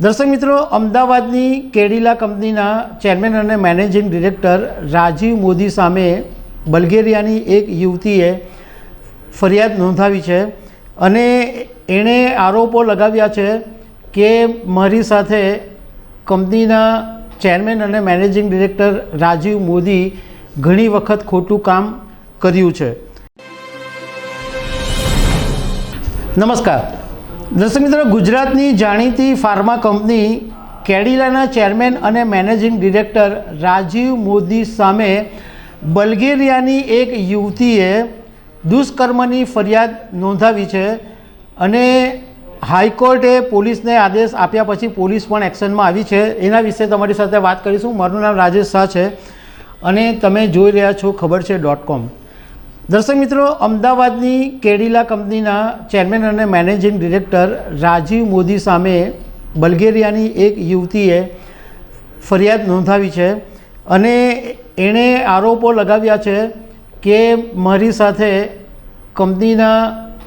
દર્શક મિત્રો, અમદાવાદની કેડિલા કંપનીના ચેરમેન અને મેનેજિંગ ડિરેક્ટર રાજીવ મોદી સામે બલ્ગેરિયાની એક યુવતીએ ફરિયાદ નોંધાવી છે અને એણે આરોપો લગાવ્યા છે કે મારી સાથે કંપનીના ચેરમેન અને મેનેજિંગ ડિરેક્ટર રાજીવ મોદી ઘણી વખત ખોટું કામ કર્યું છે. નમસ્કાર. દર્શક મિત્રો, ગુજરાતની જાણીતી ફાર્મા કંપની કેડિલાના ચેરમેન અને મેનેજિંગ ડિરેક્ટર રાજીવ મોદી સામે બલ્ગેરિયાની એક યુવતીએ દુષ્કર્મની ફરિયાદ નોંધાવી છે અને હાઈકોર્ટે પોલીસને આદેશ આપ્યા પછી પોલીસ પણ એક્શનમાં આવી છે. એના વિશે તમારી સાથે વાત કરીશું. મારું નામ રાજેશ શાહ છે અને તમે જોઈ રહ્યા છો ખબર છે ડોટ કોમ. દર્શક મિત્રો, અમદાવાદની કેડિલા કંપનીના ચેરમેન અને મેનેજિંગ ડિરેક્ટર રાજીવ મોદી સામે બલ્ગેરિયાની એક યુવતીએ ફરિયાદ નોંધાવી છે અને એણે આરોપો લગાવ્યા છે કે મારી સાથે કંપનીના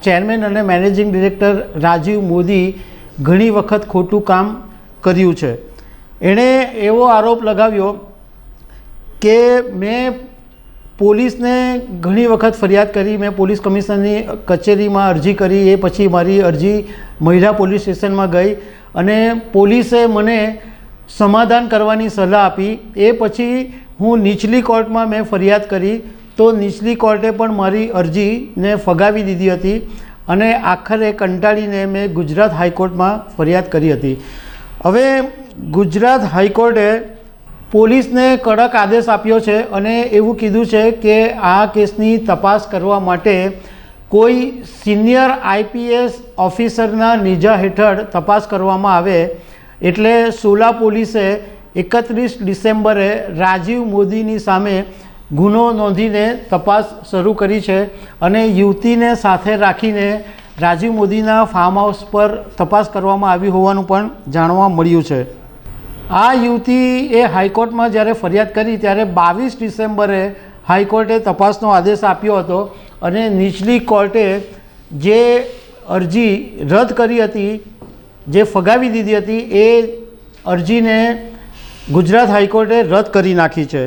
ચેરમેન અને મેનેજિંગ ડિરેક્ટર રાજીવ મોદી ઘણી વખત ખોટું કામ કર્યું છે. એણે એવો આરોપ લગાવ્યો કે મેં પોલીસને ઘણી વખત ફરિયાદ કરી, મેં પોલીસ કમિશનરની કચેરીમાં અરજી કરી, એ પછી મારી અરજી મહિલા પોલીસ સ્ટેશનમાં ગઈ અને પોલીસે મને સમાધાન કરવાની સલાહ આપી. એ પછી હું નીચલી કોર્ટમાં મેં ફરિયાદ કરી, તો નીચલી કોર્ટે પણ મારી અરજીને ફગાવી દીધી હતી અને આખરે કંટાળીને મેં ગુજરાત હાઈકોર્ટમાં ફરિયાદ કરી હતી. હવે ગુજરાત હાઈકોર્ટે પોલીસને કડક આદેશ આપ્યો છે અને એવું કીધું છે કે આ કેસની તપાસ કરવા માટે કોઈ સિનિયર આઈપીએસ ઓફિસરના નીજા હેઠળ તપાસ કરવામાં આવે એટલે સોલા પોલીસે એકત્રીસ ડિસેમ્બરે રાજીવ મોદીની સામે ગુનો નોંધીને તપાસ શરૂ કરી છે અને યુવતીને સાથે રાખીને રાજીવ મોદીના ફાર્મ હાઉસ પર તપાસ કરવામાં આવી હોવાનું પણ જાણવા મળ્યું છે. આ યુવતી એ હાઈકોર્ટમાં જ્યારે ફરિયાદ કરી ત્યારે બાવીસ ડિસેમ્બરે હાઈકોર્ટે તપાસનો આદેશ આપ્યો હતો અને નીચલી કોર્ટે જે અરજી રદ કરી હતી, જે ફગાવી દીધી હતી, એ અરજીને ગુજરાત હાઈકોર્ટે રદ કરી નાખી છે.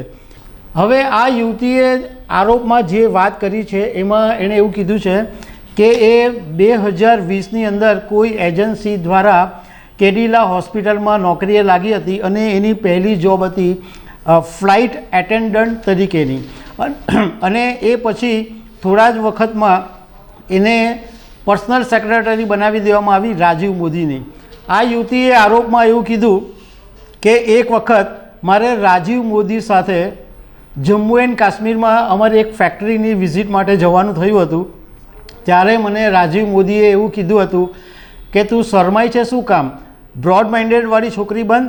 હવે આ યુવતીએ આરોપમાં જે વાત કરી છે એમાં એણે એવું કીધું છે કે એ બે હજાર વીસની અંદર કોઈ એજન્સી દ્વારા કેડિલા હોસ્પિટલમાં નોકરીએ લાગી હતી અને એની પહેલી જોબ હતી ફ્લાઇટ એટેન્ડન્ટ તરીકેની. અને એ પછી થોડા જ વખતમાં એને પર્સનલ સેક્રેટરી બનાવી દેવામાં આવી રાજીવ મોદીની. આ યુવતીએ આરોપમાં એવું કીધું કે એક વખત મારે રાજીવ મોદી સાથે જમ્મુ એન્ડ કાશ્મીરમાં અમારી એક ફેક્ટરીની વિઝિટ માટે જવાનું થયું હતું. ત્યારે મને રાજીવ મોદીએ એવું કીધું હતું કે, તું શરમાય છે, શું કામ? બ્રોડ માઇન્ડેડવાળી છોકરી બન,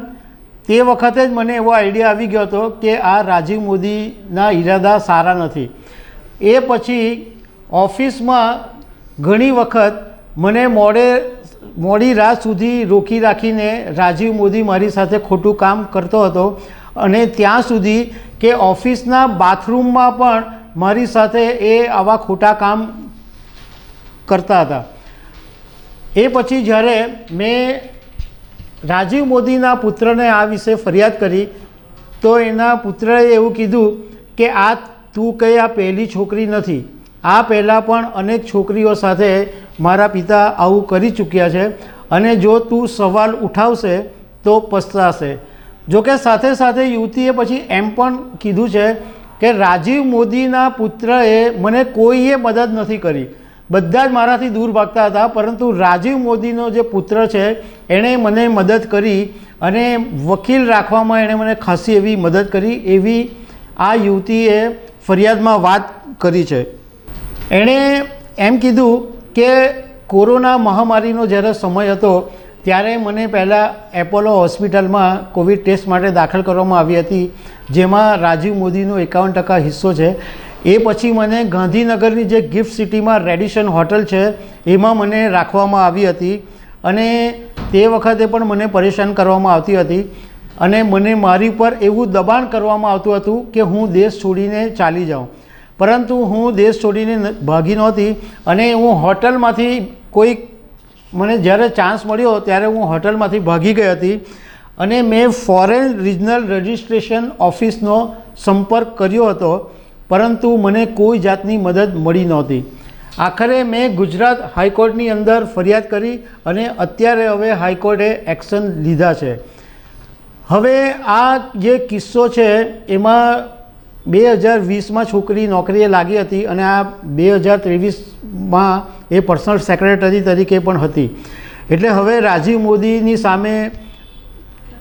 તે વખતે જ મને એવો આઈડિયા આવી ગયો હતો કે આ રાજીવ મોદીના ઈરાદા સારા નથી. એ પછી ઓફિસમાં ઘણી વખત મને મોડે, મોડી રાત સુધી રોકી રાખીને રાજીવ મોદી મારી સાથે ખોટું કામ કરતો હતો અને ત્યાં સુધી કે ઓફિસના બાથરૂમમાં પણ મારી સાથે એ આવા ખોટા કામ કરતા હતા. એ પછી જ્યારે મેં રાજીવ મોદીના પુત્રને આ વિશે ફરિયાદ કરી તો એના પુત્રએ એવું કીધું કે, આ તું કંઈ આ પહેલી છોકરી નથી. આ પહેલાં પણ અનેક છોકરીઓ સાથે મારા પિતા આવું કરી ચૂક્યા છે અને જો તું સવાલ ઉઠાવશે તો પસ્તાશે. જોકે સાથે સાથે યુવતીએ પછી એમ પણ કીધું છે કે, રાજીવ મોદીના પુત્રએ મને કોઈએ મદદ નથી કરી. બધા જ મારાથી દૂર ભાગતા હતા, પરંતુ રાજીવ મોદીનો જે પુત્ર છે, એણે મને મદદ કરી અને વકીલ રાખવામાં એણે મને ખાસી એવી મદદ કરી એવી આ યુવતીએ ફરિયાદમાં વાત કરી છે. એણે એમ કીધું કે કોરોના મહામારીનો જ્યારે સમય હતો, ત્યારે મને પહેલાં એપોલો હોસ્પિટલમાં કોવિડ ટેસ્ટ માટે દાખલ કરવામાં આવી હતી, જેમાં રાજીવ મોદીનો એકાવન ટકા હિસ્સો છે. એ પછી મને ગાંધીનગરની જે ગિફ્ટ સિટીમાં રેડિશન હોટલ છે, એમાં મને રાખવામાં આવી હતી અને તે વખતે પણ મને પરેશાન કરવામાં આવતી હતી અને મને મારી પર એવું દબાણ કરવામાં આવતું હતું કે હું દેશ છોડીને ચાલી જાઉં. પરંતુ હું દેશ છોડીને ભાગી નહોતી અને હું હોટલમાંથી કોઈક, મને જ્યારે ચાન્સ મળ્યો ત્યારે હું હોટલમાંથી ભાગી ગઈ હતી અને મેં ફોરેન રિજનલ રજિસ્ટ્રેશન ઓફિસનો સંપર્ક કર્યો હતો. પરંતુ મને કોઈ જાતની મદદ મળી નહોતી. આખરે મેં ગુજરાત હાઈકોર્ટની અંદર ફરિયાદ કરી અને અત્યારે હવે હાઈકોર્ટે એક્શન લીધા છે. હવે આ જે કિસ્સો છે, એમાં બે હજાર વીસમાં છોકરી નોકરીએ લાગી હતી અને આ બે હજાર ત્રેવીસમાં એ પર્સનલ સેક્રેટરી તરીકે પણ હતી. એટલે હવે રાજીવ મોદીની સામે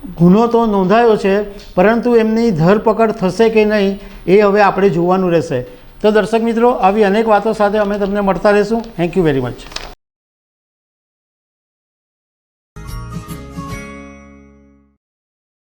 ગુનો તો નોંધાયો છે, પરંતુ એમની ધરપકડ થશે કે નહીં, એ હવે આપણે જોવાનું રહેશે. તો દર્શક મિત્રો, આવી અનેક વાતો સાથે અમે તમને મળતા રહીશું. Thank you very much